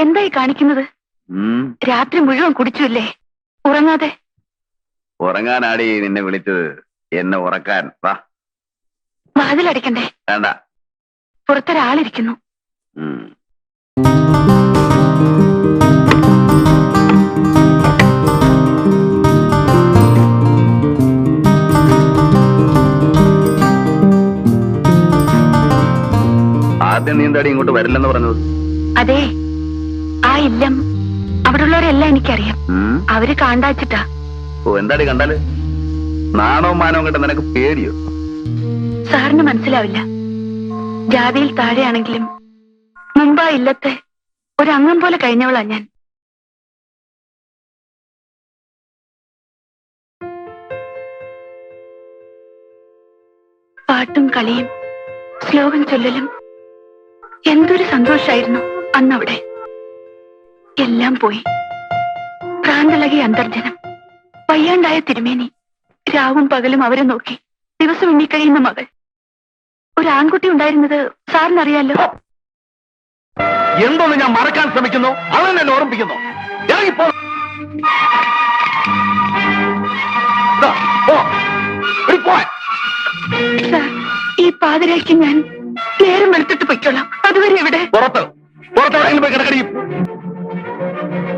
എന്തായി കാണിക്കുന്നത്? രാത്രി മുഴുവൻ കുടിച്ചില്ലേ ഉറങ്ങാതെ. ഉറങ്ങാനാടി നിന്നെ വിളിച്ചത്. എന്നെ ഉറക്കാൻ. വാ. വാതിലടിക്കണ്ടേ വേണ്ട. പുറത്തൊരാളിരിക്കുന്നു. ആദ്യം നീ എന്താടി ഇങ്ങോട്ട് വരില്ലെന്ന് പറഞ്ഞത്. അതെ. ആ ഇല്ലം അവിടെയുള്ളവരെല്ലാം എനിക്കറിയാം. അവർ കാണ്ടാച്ചിട്ടാ. ഓ എന്താടി കണ്ടാൽ? നാണവും മാനവും കണ്ട നിനക്ക് പേടിയോ? സാറിന് മനസ്സിലാവില്ല. ജാതിയിൽ താഴെയാണെങ്കിലും മുമ്പ് ഇല്ലത്തെ ഒരംഗം പോലെ കഴിഞ്ഞവളാ ഞാൻ. പാട്ടും കളിയും ശ്ലോകം ചൊല്ലലും എന്തൊരു സന്തോഷായിരുന്നു അന്നവിടെ. എല്ലാം പോയി. പ്രാന്തളകി അന്തർജനം. വയ്യാണ്ടായ തിരുമേനി. രാവും പകലും അവരെ നോക്കി. ദിവസം എണ്ണിക്കഴിയുന്ന മകൾ. ഒരു ആൺകുട്ടി ഉണ്ടായിരുന്നത് സാറിനറിയാലോ? എന്തോന്ന് ഞാൻ മറക്കാൻ ശ്രമിക്കുന്നു? അവൻ എന്നെ ഓർമ്മിപ്പിക്കുന്നു. ഈ പാതിരയ്ക്ക് ഞാൻ നേരം വെളുത്തിട്ട് പൊയ്ക്കോളാം. അതുവരെ എവിടെ? പുറത്ത്. പോയി എവിടെയെങ്കിലും പോയി കിടക്കടി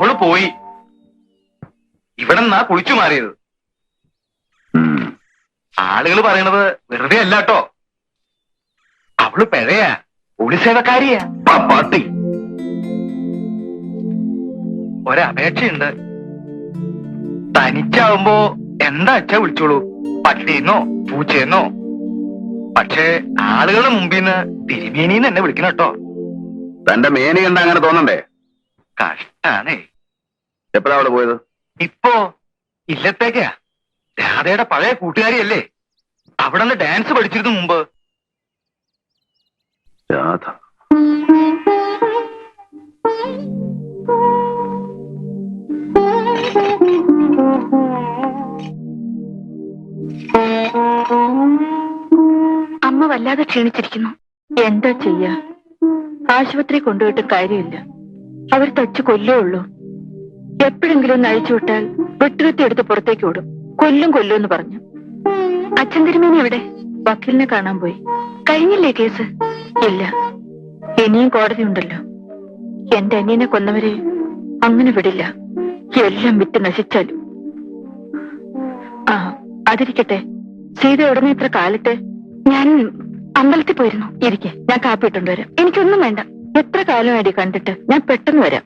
അവൾ പോയി. ഇവിടെ നിന്നാ കുളിച്ചു മാറിയത്. ആളുകൾ പറയണത് വെറുതെ അല്ല കേട്ടോ. അവൾ പിഴയാ ഒളിസേവക്കാരിയാ ആ പാട്ടി. ഒരപേക്ഷയുണ്ട്. തനിച്ചാവുമ്പോ എന്താ അച്ഛ വിളിച്ചോളൂ? പട്ടിന്നോ പൂച്ചയെന്നോ? പക്ഷേ ആളുകളുടെ നിന്ന് തിരുമേനിന്ന് എന്നെ വിളിക്കണം കേട്ടോ. തന്റെ മേനി കണ്ട അങ്ങനെ തോന്നണ്ടേ? കഷ്ടാണേ. എപ്പോഴാ അവിടെ പോയത്? ഇപ്പോ ഇല്ലത്തേക്കാ. രാധയുടെ പഴയ കൂട്ടുകാരിയല്ലേ. അവിടെ നിന്ന് ഡാൻസ് പഠിച്ചിരുന്നു മുമ്പ്. രാധ. അമ്മ വല്ലാതെ ക്ഷീണിച്ചിരിക്കുന്നു. എന്താ ചെയ്യാ? ആശുപത്രി കൊണ്ടുപോയിട്ട് കാര്യമില്ല. അവർ തച്ചു കൊല്ലേ ഉള്ളൂ എപ്പോഴെങ്കിലും അഴിച്ചു വിട്ടാൽ വെട്ടുകത്തി എടുത്ത് പുറത്തേക്ക് ഓടും. കൊല്ലും കൊല്ലും എന്ന് പറഞ്ഞു. അച്ഛൻ തിരുമേനി എവിടെ? വക്കീലിനെ കാണാൻ പോയി. കഴിഞ്ഞില്ലേ കേസ്? ഇല്ല. ഇനിയും കോടതി ഉണ്ടല്ലോ. എന്റെ അനിയനെ കൊന്നവരെ അങ്ങനെ വിടില്ല. എല്ലാം വിറ്റ് നശിച്ചാലും. ആ അതിരിക്കട്ടെ. സീത ഉടനെ ഇത്ര കാലത്ത് ഞാൻ അമ്പലത്തിൽ പോയിരുന്നു. ഇരിക്കെ ഞാൻ കാപ്പി ഇട്ടുകൊണ്ട് വരാം. എനിക്കൊന്നും വേണ്ട. എത്ര കാലമായിട്ട് കണ്ടിട്ട് ഞാൻ പെട്ടെന്ന് വരാം.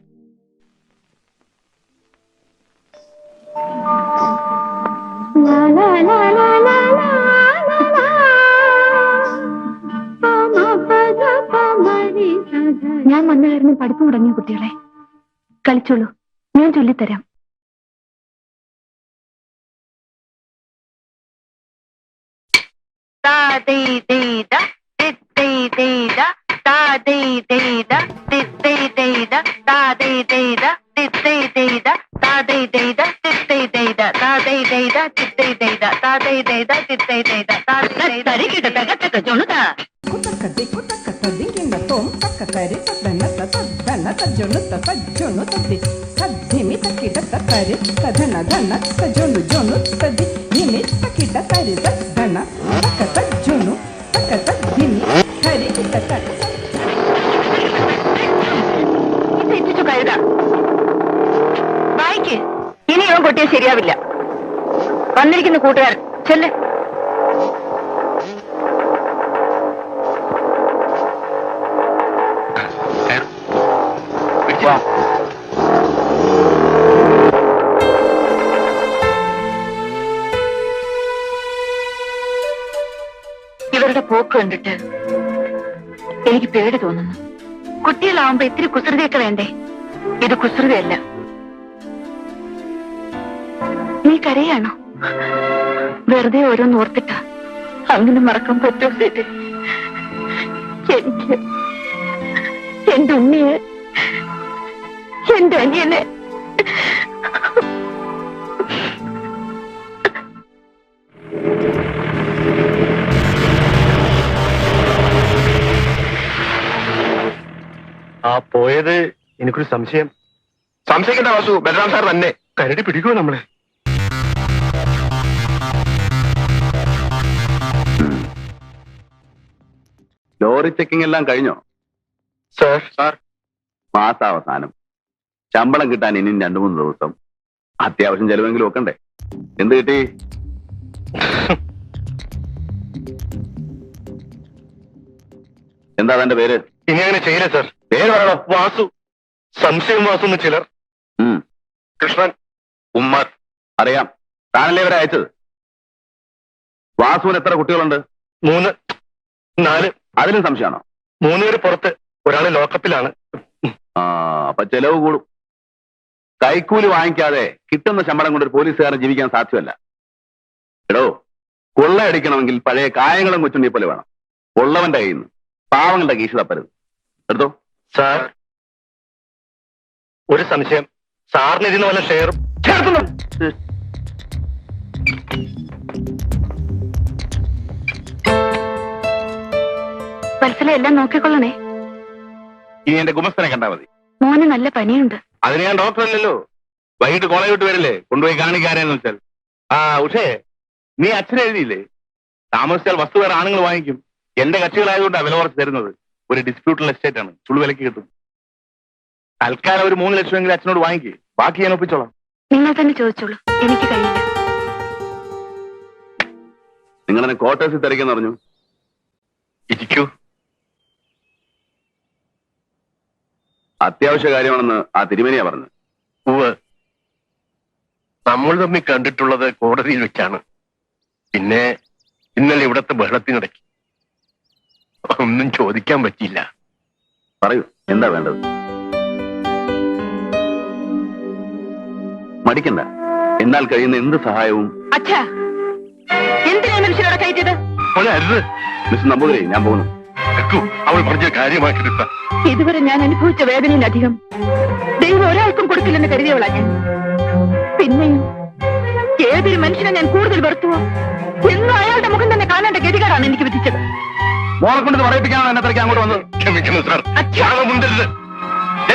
ഞാൻ വന്നായിരുന്നു പഠിപ്പ് തുടങ്ങിയ കുട്ടികളെ കളിച്ചോളൂ ഞാൻ ചൊല്ലിത്തരാം they they da da they they da chit they they da da they they da chit they they da da they they da chit they they da जोनु ता कुतक दे कुतक त दिंगे न तोम तक करे त दन त त दन त जोनु त त जोनु त दे त धीमे त किट त करे त धन धन त जोनु जोनु त दे निमित त किट करे त ശരിയാവില്ല. വന്നിരിക്കുന്ന കൂട്ടുകാരൻ ചെല്ല്. ഇവരുടെ പോക്ക് കണ്ടിട്ട് എനിക്ക് പേടി തോന്നുന്നു. കുട്ടികളാവുമ്പോ ഇത്തിരി കുസൃതിയൊക്കെ വേണ്ടേ? ഇത് കുസൃതിയല്ല. കരയാണോ? വെറുതെ ഓരോന്ന് ഓർത്തിട്ട അങ്ങനെ മറക്കാൻ പറ്റൂ സേറ്റ് എനിക്ക് എന്റെ ഉണ്ണിയെ എന്റെ അനിയനെ. ആ പോയത് എനിക്കൊരു സംശയം. സംശയിക്കേണ്ട വാസു. ബലറാം സാർ തന്നെ. കരടി പിടിക്കുമോ നമ്മളെ? ലോറി ചെക്കിംഗ് എല്ലാം കഴിഞ്ഞോ? സാർ. സാർ. മാസാവസാനം. ശമ്പളം കിട്ടാൻ ഇനിയും രണ്ടു മൂന്ന് ദിവസം. അത്യാവശ്യം ചെലവെങ്കിലും ഒക്കണ്ടേ എന്ത് കിട്ടി? എന്താ തന്റെ പേര്? ഇനി അങ്ങനെ ചെയ്യില്ല സാർ. പേര് പറയണോ. വാസു. സംശയം വാസു എന്ന് ചിലർ. കൃഷ്ണൻ. ഉമ്മാർ അറിയാം. താനല്ലേ ഇവരെ അയച്ചത്? വാസുവിന് എത്ര കുട്ടികളുണ്ട്? മൂന്ന്. നാല്. അതിലും സംശയമാണോ? മൂന്ന് പേര് പുറത്ത് ഒരാൾ ലോക്കപ്പിലാണ്. ആ അപ്പൊ ചെലവ് കൂടും. കൈക്കൂലി വാങ്ങിക്കാതെ കിട്ടുന്ന ശമ്പളം കൊണ്ട് ഒരു പോലീസുകാരൻ ജീവിക്കാൻ സാധ്യമല്ല. എടോ കൊള്ളയടിക്കണമെങ്കിൽ പഴയ കായങ്ങളും കൊച്ചുണ്ടി പോലെ വേണം. ഉള്ളവന്റെ കയ്യിൽ നിന്ന്. പാവങ്ങളുടെ കീശ തപ്പരുത്. എടുത്തോ? സാർ ഒരു സംശയം. സാറിന് ഇരുന്ന പോലെ ഷെയർ ഷെയറും വത്സല എല്ലാം നോക്കിക്കൊള്ളണേ. ഇനി എന്റെ ഗുമസ്തനെ കണ്ടാ മതി. മോന് നല്ല പനിയുണ്ട് അതിന് ഞാൻ ഡോക്ടർ അല്ലല്ലോ. വൈകിട്ട് കോളേജ് വിട്ട് വരില്ലേ? കൊണ്ടുപോയി കാണിക്കാരെന്ന് വെച്ചാൽ. ആ ഉഷേ നീ അച്ഛനെ എഴുതിയില്ലേ? താമസിച്ചാൽ വസ്തു വേറെ ആണുങ്ങൾ വാങ്ങിക്കും. എന്റെ കക്ഷികളായതുകൊണ്ടാണ് വില കുറച്ച് തരുന്നത്. ഒരു ഡിസ്പ്യൂട്ടൽ എസ്റ്റേറ്റ് ആണ്. ചുളു വിലക്ക് കിട്ടും. തൽക്കാലം ഒരു മൂന്ന് ലക്ഷമെങ്കിലും അച്ഛനോട് വാങ്ങിക്കേ. ബാക്കി ഞാൻ ഒപ്പിച്ചോളാം. നിങ്ങൾ തന്നെ ചോദിച്ചോളൂ. എനിക്ക് കഴിയില്ല. നിങ്ങളെന്നെ ക്വാർട്ടേഴ്സിൽ തിരക്കെന്ന് പറഞ്ഞു ഇരിക്കൂ. അത്യാവശ്യ കാര്യമാണെന്ന് ആ തിരുമേനിയാ പറഞ്ഞു ഉവ് നമ്മൾ തമ്മിൽ കണ്ടിട്ടുള്ളത് കോടതിയിൽ വെച്ചാണ്. പിന്നെ ഇന്നലെ ഇവിടത്തെ ബഹളത്തിനിടയ്ക്ക്. ഒന്നും ചോദിക്കാൻ പറ്റിയില്ല. പറയൂ എന്താ വേണ്ടത്? മടിക്കണ്ട. എന്നാൽ കഴിയുന്ന എന്ത് സഹായവും അച്ഛാ എന്തിനാ മനുഷ്യരോടെ കയറ്റിയത്? അരുത്. മിസ് നമ്പൂതിരി ഞാൻ പോകുന്നു കേൾക്കൂ, അവൾ പറഞ്ഞ കാര്യമാക്കിയെടുത്ത ഇതുവരെ ഞാൻ അനുഭവിച്ച വേദനയിലധികം. ദൈവം ഒരാൾക്കും കൊടുക്കില്ലെന്ന് കരുതിയവളാ ഞാൻ. പിന്നെയും ഏതൊരു മനുഷ്യനെ ഞാൻ കൂടുതൽ വെറുത്തുവോ? എന്നും അയാളുടെ മുഖം തന്നെ കാണേണ്ട ഗതികേടാണ് എനിക്ക് വിധിച്ചത്. മോളെ കൊണ്ട് പറയിപ്പിക്കാനാണ് എന്നെ തിരക്കാൻ അങ്ങോട്ട് വന്നത്. ക്ഷമിക്കുന്നു സാർ ത്യാഗമുണ്ടരുത്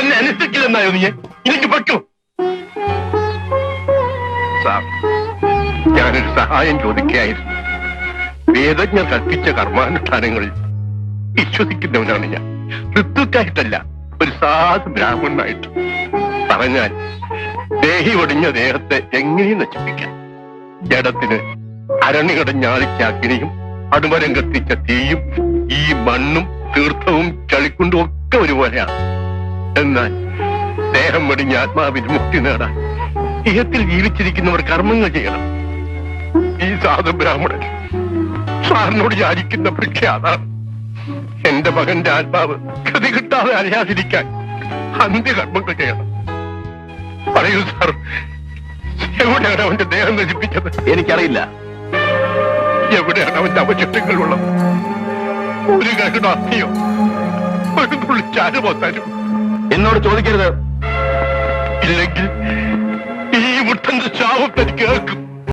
എന്നെ അനുസരിക്കില്ലെന്നായോ നീ? എനിക്ക് പറ്റൂ. സാർ ഞാനൊരു സഹായം ചോദിക്കുകയായിരുന്നു. വേദജ്ഞർ കൽപ്പിച്ച കർമാനുഷ്ഠാനങ്ങളിൽ വിശ്വസിക്കുന്നവനാണ് ഞാൻ. ഋത്തുക്കായിട്ടല്ല ഒരു സാധു ബ്രാഹ്മണനായിട്ട്. പറഞ്ഞാൽ ദേഹി ഒടിഞ്ഞ ദേഹത്തെ എങ്ങനെയും നശിപ്പിക്കാം. ജഡത്തിന് അരണികടഞ്ഞാളിച്ച അഗ്നിയും അടുമരം കത്തിച്ച തീയും ഈ മണ്ണും തീർത്ഥവും ചളിക്കുണ്ടും ഒക്കെ ഒരുപോലെയാണ്. എന്നാൽ ദേഹം വെടിഞ്ഞ ആത്മാവിന് മുക്തി നേടാൻ ഇഹത്തിൽ ജീവിച്ചിരിക്കുന്നവർ കർമ്മങ്ങൾ ചെയ്യണം. ഈ സാധു ബ്രാഹ്മണൻ സാറിനോട് യാചിക്കുന്ന അതാണ് എന്റെ മകന്റെ ആത്മാവ് ഗതി കിട്ടാതെ അറിയാതിരിക്കാൻ അന്ത്യകർമ്മങ്ങൾ ചെയ്യണം. പറയൂ സാർ. എവിടെയാണ് അവന്റെ ദേഹം നശിപ്പിച്ചത്? എനിക്കറിയില്ല. എവിടെയാണ് അവന്റെ അവശിഷ്ടങ്ങളുള്ളത്? ഒരു കരുണ അസ്ഥിയോ? ഒരു തുള്ളി ചാരുമോ തരും? എന്നോട് ചോദിക്കരുത്. ഇല്ലെങ്കിൽ ഈ മുട്ടന്റെ ശാപം തനിക്ക് കേൾക്കും.